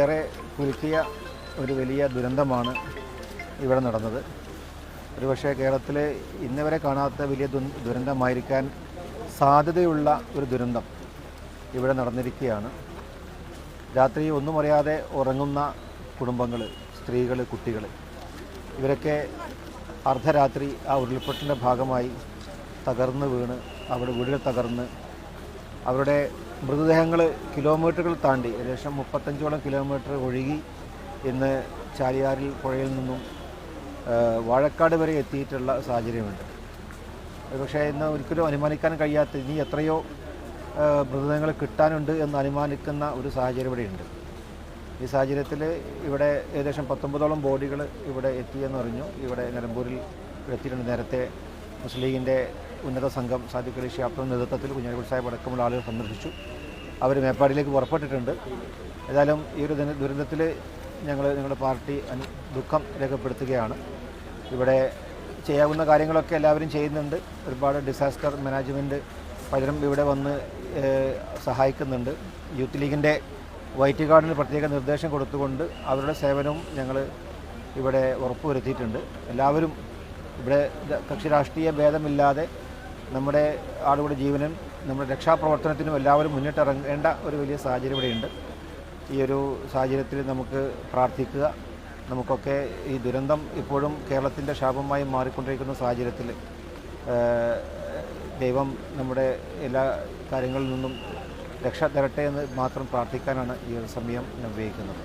ഏറെ കുലുക്കിയ ഒരു വലിയ ദുരന്തമാണ് ഇവിടെ നടന്നത്. ഒരുപക്ഷെ കേരളത്തിലെ ഇന്നവരെ കാണാത്ത വലിയ ദുരന്തമായിരിക്കാൻ സാധ്യതയുള്ള ഒരു ദുരന്തം ഇവിടെ നടന്നിരിക്കുകയാണ്. രാത്രി ഒന്നും അറിയാതെ ഉറങ്ങുന്ന കുടുംബങ്ങൾ സ്ത്രീകൾ കുട്ടികൾ ഇവരൊക്കെ അർദ്ധരാത്രി ആ ഉരുൾപൊട്ടലിന്റെ ഭാഗമായി തകർന്ന് വീണ് അവരുടെ വീടുകൾ തകർന്ന് അവരുടെ മൃതദേഹങ്ങൾ കിലോമീറ്ററുകൾ താണ്ടി ഏകദേശം മുപ്പത്തഞ്ചോളം കിലോമീറ്റർ ഒഴുകി ഇന്ന് ചാലിയാറിൽ പുഴയിൽ നിന്നും വാഴക്കാട് വരെ എത്തിയിട്ടുള്ള സാഹചര്യമുണ്ട്. പക്ഷേ ഇന്ന് ഒരിക്കലും അനുമാനിക്കാൻ കഴിയാത്ത ഇനി എത്രയോ മൃതദേഹങ്ങൾ കിട്ടാനുണ്ട് എന്ന് അനുമാനിക്കുന്ന ഒരു സാഹചര്യം ഇവിടെയുണ്ട്. ഈ സാഹചര്യത്തിൽ ഇവിടെ ഏകദേശം പത്തൊമ്പതോളം ബോഡികൾ ഇവിടെ എത്തിയെന്ന് അറിഞ്ഞു ഇവിടെ നിലമ്പൂരിൽ എത്തിയിട്ടുണ്ട്. നേരത്തെ മുസ്ലിം ലീഗിന്റെ ഉന്നത സംഘം സാദിഖ് അലി നേതൃത്വത്തിൽ കുഞ്ഞാലിക്കുട്ടി സാഹിബ് അടക്കമുള്ള ആളുകൾ സന്ദർശിച്ചു. അവർ മേപ്പാടിയിലേക്ക് പുറപ്പെട്ടിട്ടുണ്ട്. ഏതായാലും ഈ ഒരു ദുരന്തത്തിൽ ഞങ്ങൾ ഞങ്ങളുടെ പാർട്ടി ദുഃഖം രേഖപ്പെടുത്തുകയാണ്. ഇവിടെ ചെയ്യാവുന്ന കാര്യങ്ങളൊക്കെ എല്ലാവരും ചെയ്യുന്നുണ്ട്. ഒരുപാട് ഡിസാസ്റ്റർ മാനേജ്മെന്റ് പലരും ഇവിടെ വന്ന് സഹായിക്കുന്നുണ്ട്. യൂത്ത് ലീഗിന്റെ വൈറ്റ് കാർഡിന് പ്രത്യേക നിർദ്ദേശം കൊടുത്തുകൊണ്ട് അവരുടെ സേവനവും ഞങ്ങൾ ഇവിടെ ഉറപ്പുവരുത്തിയിട്ടുണ്ട്. എല്ലാവരും ഇവിടെ കക്ഷി രാഷ്ട്രീയ ഭേദമില്ലാതെ നമ്മുടെ ആളുകളുടെ ജീവനും നമ്മുടെ രക്ഷാപ്രവർത്തനത്തിനും എല്ലാവരും മുന്നിട്ടിറങ്ങേണ്ട ഒരു വലിയ സാഹചര്യം ഇവിടെയുണ്ട്. ഈ ഒരു സാഹചര്യത്തിൽ നമുക്ക് പ്രാർത്ഥിക്കുക. നമുക്കൊക്കെ ഈ ദുരന്തം ഇപ്പോഴും കേരളത്തിന്റെ ശാപമായി മാറിക്കൊണ്ടിരിക്കുന്ന സാഹചര്യത്തിൽ ദൈവം നമ്മുടെ എല്ലാ കാര്യങ്ങളിൽ നിന്നും രക്ഷ തരട്ടെ എന്ന് മാത്രം പ്രാർത്ഥിക്കാനാണ് ഈ ഒരു സമയം ഞാൻ ഉപയോഗിക്കുന്നത്.